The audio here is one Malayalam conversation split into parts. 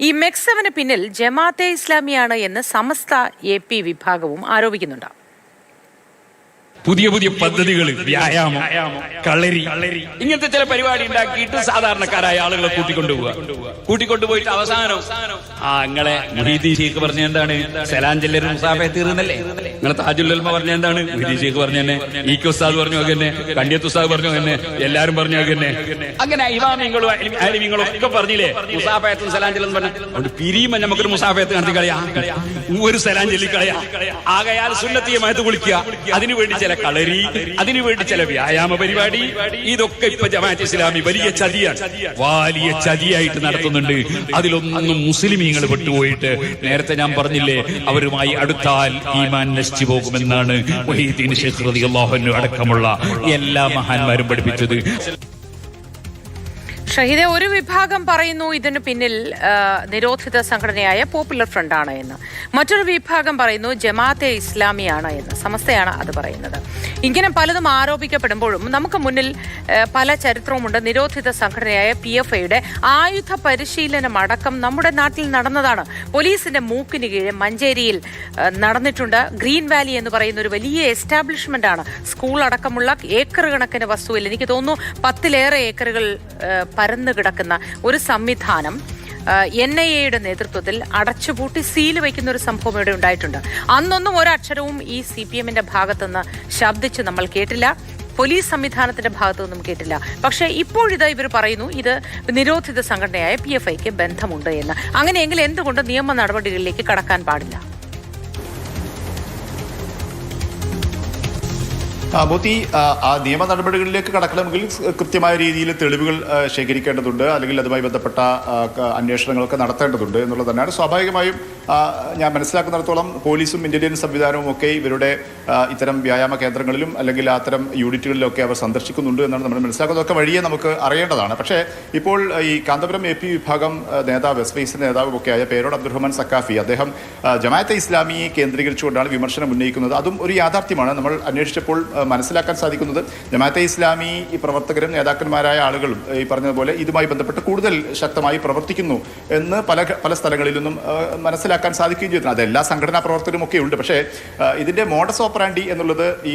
ഈ മെക്സവന് പിന്നിൽ ജമാഅത്തെ ഇസ്ലാമിയാണ് എന്ന് സമസ്ത എ പി വിഭാഗവും ആരോപിക്കുന്നുണ്ട്. പുതിയ പുതിയ പദ്ധതികൾ വ്യായാമം കളരി. ഇങ്ങനത്തെ ചില പരിപാടി ഉണ്ടാക്കിയിട്ട് സാധാരണക്കാരായ ആളുകളെ കൂട്ടിക്കൊണ്ടുപോവുക. കൂട്ടിക്കൊണ്ടുപോയിട്ട് അവസാനം ആ നിങ്ങളെ മുഹീദി ഷേഖ് പറഞ്ഞ എന്താണ്? സലാഞ്ചല്ലരും മുസാഫെ തീർന്നല്ലേ? നിങ്ങളെ താജുല്ലൽമ പറഞ്ഞ എന്താണ്? മുഹീദി ഷേഖ് പറഞ്ഞ തന്നെ ഈ കെ ഉസ്താദ് പറഞ്ഞു തന്നെ കണ്ടിയത്ത് ഉസ്താദ് പറഞ്ഞു തന്നെ എല്ലാരും പറഞ്ഞു തന്നെ അങ്ങനെ ഇമാമിങ്ങളും അലിമിങ്ങളും ഒക്കെ പറഞ്ഞില്ലേ? മുസാഫയത്തും സലാഞ്ചലും പറഞ്ഞു. അതുകൊണ്ട് പിരിയുമ്പോ നമുക്കൊരു മുസാഫയത്ത് നടത്തി കളയാ. ഒരു സലാഞ്ചലി കളയാ. ആകയാൽ സുന്നത്തിയമായത് കുളിക്കുക അതിനുവേണ്ടി ചില കളരി അതിനുവേണ്ടി ചില വ്യായാമ പരിപാടി. ഇതൊക്കെ ഇപ്പൊ ജമാഅത്ത് ഇസ്ലാമി വലിയ ചതിയാണ്. വലിയ ചതിയായിട്ട് നടത്തുന്നുണ്ട്. അതിലൊന്നും മുസ്ലിമീങ്ങൾ വിട്ടുപോയിട്ട് നേരത്തെ ഞാൻ പറഞ്ഞില്ലേ അവരുമായി അടുത്താൽ ഈമാൻ നശിച്ചു പോകുമെന്നാണ് അടക്കമുള്ള എല്ലാ മഹാന്മാരും പഠിപ്പിച്ചത്. ഷഹീദെ ഒരു വിഭാഗം പറയുന്നു ഇതിനു പിന്നിൽ നിരോധിത സംഘടനയായ പോപ്പുലർ ഫ്രണ്ട് ആണ് എന്ന്. മറ്റൊരു വിഭാഗം പറയുന്നു ജമാഅത്തെ ഇസ്ലാമിയാണ് എന്ന്. സമസ്തയാണ് അത് പറയുന്നത്. ഇങ്ങനെ പലതും ആരോപിക്കപ്പെടുമ്പോഴും നമുക്ക് മുന്നിൽ പല ചരിത്രവുമുണ്ട്. നിരോധിത സംഘടനയായ പി എഫ് ഐയുടെ ആയുധ പരിശീലനം അടക്കം നമ്മുടെ നാട്ടിൽ നടന്നതാണ്. പോലീസിന്റെ മൂക്കിന് കീഴെ മഞ്ചേരിയിൽ നടന്നിട്ടുണ്ട്. ഗ്രീൻ വാലി എന്ന് പറയുന്ന ഒരു വലിയ എസ്റ്റാബ്ലിഷ്മെന്റ് ആണ്. സ്കൂൾ അടക്കമുള്ള ഏക്കർ കണക്കിന് വസ്തുവിൽ എനിക്ക് തോന്നുന്നു പത്തിലേറെ ഏക്കറുകൾ പരന്നു കിടക്കുന്ന ഒരു സംവിധാനം എൻ ഐ എയുടെ നേതൃത്വത്തിൽ അടച്ചുപൂട്ടി സീൽ വയ്ക്കുന്ന ഒരു സംഭവം ഇവിടെ ഉണ്ടായിട്ടുണ്ട്. അന്നൊന്നും ഒരക്ഷരവും ഈ സി പി എമ്മിന്റെ ഭാഗത്തുനിന്ന് ശബ്ദിച്ച് നമ്മൾ കേട്ടില്ല. പോലീസ് സംവിധാനത്തിന്റെ ഭാഗത്തുനിന്നും കേട്ടില്ല. പക്ഷേ ഇപ്പോഴിത് ഇവർ പറയുന്നു ഇത് നിരോധിത സംഘടനയായ പി എഫ് ഐക്ക് ബന്ധമുണ്ട് എന്ന്. അങ്ങനെയെങ്കിൽ എന്തുകൊണ്ട് നിയമ നടപടികളിലേക്ക് കടക്കാൻ പാടില്ല? മോത്തി ആ, നിയമ നടപടികളിലേക്ക് കടക്കണമെങ്കിൽ കൃത്യമായ രീതിയിൽ തെളിവുകൾ ശേഖരിക്കേണ്ടതുണ്ട് അല്ലെങ്കിൽ അതുമായി ബന്ധപ്പെട്ട അന്വേഷണങ്ങളൊക്കെ നടത്തേണ്ടതുണ്ട് എന്നുള്ളത് തന്നെയാണ്. സ്വാഭാവികമായും ഞാൻ മനസ്സിലാക്കുന്നിടത്തോളം പോലീസും ഇന്റലിജൻസ് സംവിധാനവും ഒക്കെ ഇവരുടെ ഇത്തരം വ്യായാമ കേന്ദ്രങ്ങളിലും അല്ലെങ്കിൽ അത്തരം യൂണിറ്റുകളിലൊക്കെ അവർ സന്ദർശിക്കുന്നുണ്ട് എന്നാണ് നമ്മൾ മനസ്സിലാക്കുന്നതൊക്കെ വഴിയെ നമുക്ക് അറിയേണ്ടതാണ്. പക്ഷേ ഇപ്പോൾ ഈ കാന്തപുരം എ പി വിഭാഗം നേതാവ് എസ് വൈസിന്റെ നേതാവും ഒക്കെ ആയ പേരോട് അബ്ദുറഹ്മാൻ സക്കാഫി അദ്ദേഹം ജമാഅത്തെ ഇസ്ലാമിയെ കേന്ദ്രീകരിച്ചുകൊണ്ടാണ് വിമർശനം ഉന്നയിക്കുന്നത്. അതും ഒരു യാഥാർത്ഥ്യമാണ് നമ്മൾ അന്വേഷിച്ചപ്പോൾ മനസ്സിലാക്കാൻ സാധിക്കുന്നത്. ജമാഅത്തെ ഇസ്ലാമി ഈ പ്രവർത്തകരും നേതാക്കന്മാരായ ആളുകളും ഈ പറഞ്ഞതുപോലെ ഇതുമായി ബന്ധപ്പെട്ട് കൂടുതൽ ശക്തമായി പ്രവർത്തിക്കുന്നു എന്ന് പല പല സ്ഥലങ്ങളിൽ നിന്നും ആ, മനസ്സിലാക്കാൻ സാധിക്കുകയും ചെയ്തു. അത് എല്ലാ സംഘടനാ പ്രവർത്തകരും ഒക്കെ ഉണ്ട് പക്ഷേ ഇതിന്റെ മോഡസ് ഓപ്പറാൻഡി എന്നുള്ളത് ഈ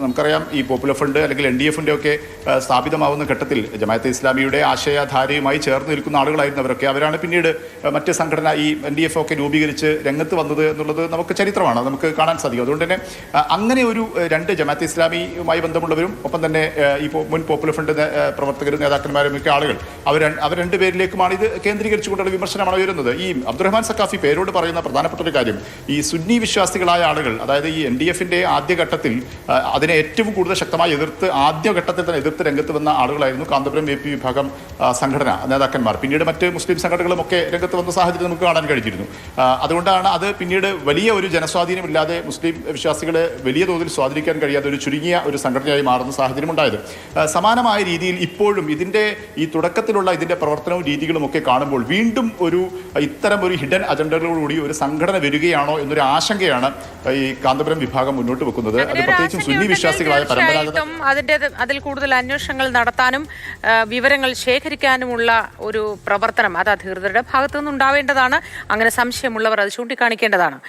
നമുക്കറിയാം ഈ പോപ്പുലർ ഫണ്ട് അല്ലെങ്കിൽ എൻ ഡി എഫിന്റെ ഒക്കെ സ്ഥാപിതമാവുന്ന ഘട്ടത്തിൽ ജമാഅത്തെ ഇസ്ലാമിയുടെ ആശയധാരയുമായി ചേർന്ന് നിൽക്കുന്ന ആളുകളായിരുന്നു അവരൊക്കെ. അവരാണ് പിന്നീട് മറ്റ് സംഘടന ഈ എൻ ഡി എഫ് ഒക്കെ രൂപീകരിച്ച് രംഗത്ത് വന്നത് എന്നുള്ളത് നമുക്ക് ചരിത്രമാണ്. നമുക്ക് കാണാൻ സാധിക്കും. അതുകൊണ്ട് തന്നെ അങ്ങനെ ഒരു രണ്ട് ജമാഅത്ത് ഇസ്ലാമിയുമായി ബന്ധമുള്ളവരും ഒപ്പം തന്നെ ഈ മുൻ പോപ്പുലർ ഫണ്ട് നേ- പ്രവർത്തകരും നേതാക്കന്മാരും ഒക്കെ ആളുകൾ. അവർ അവർ രണ്ടുപേരിലേക്കുമാണ് ഇത് കേന്ദ്രീകരിച്ചുകൊണ്ടുള്ള വിമർശനമാണ് ഉയരുന്നത്. ഈ അബ്ദുറഹ്മാൻ സക്കാഫി പേരോട് പറയുന്ന പ്രധാനപ്പെട്ട ഒരു കാര്യം. ഈ സുന്നി വിശ്വാസികളായ ആളുകൾ അതായത് ഈ എൻ ഡി എഫിന്റെ ആദ്യഘട്ടത്തിൽ അതിനെ ഏറ്റവും കൂടുതൽ ശക്തമായി എതിർത്ത് ആദ്യഘട്ടത്തിൽ തന്നെ എതിർത്ത് രംഗത്ത് വന്ന ആളുകളായിരുന്നു കാന്തപുരം എ പി വിഭാഗം സംഘടന നേതാക്കന്മാർ. പിന്നീട് മറ്റ് മുസ്ലിം സംഘടനകളും ഒക്കെ രംഗത്ത് വന്ന സാഹചര്യം നമുക്ക് കാണാൻ കഴിഞ്ഞിരുന്നു. അതുകൊണ്ടാണ് അത് പിന്നീട് വലിയ ഒരു ജനസ്വാധീനമില്ലാതെ മുസ്ലിം വിശ്വാസികളെ വലിയ തോതിൽ സ്വാധീനിക്കാൻ കഴിയാത്ത ഒരു ചുരുങ്ങിയ ഒരു സംഘടനയായി മാറുന്ന സാഹചര്യം ഉണ്ടായത്. സമാനമായ രീതിയിൽ ഇപ്പോഴും ഇതിന്റെ ഈ തുടക്കത്തിലുള്ള ഇതിന്റെ പ്രവർത്തനവും രീതികളും ഒക്കെ കാണുമ്പോൾ വീണ്ടും ഒരു ഇത്തരം ഒരു ഹിഡൻ അജണ്ടകളോടുകൂടി ഒരു സംഘടന വരികയാണോ എന്നൊരു ആശങ്കയാണ് ഈ കാന്തപുരം വിഭാഗം മുന്നോട്ട് വെക്കുന്നത്. അത് പ്രത്യേകിച്ചും സുന്നി വിശ്വാസികളായ പരമ്പരാഗത അതിന്റെ അതിൽ കൂടുതൽ അന്വേഷണങ്ങൾ നടത്താനും വിവരങ്ങൾ ശേഖരിക്കാനുമുള്ള ഒരു പ്രവർത്തനം അത് അധികൃതരുടെ ഭാഗത്തു നിന്നുണ്ടാവേണ്ടതാണ്. അങ്ങനെ സംശയമുള്ളവർ അത് ചൂണ്ടിക്കാണിക്കേണ്ടതാണ്.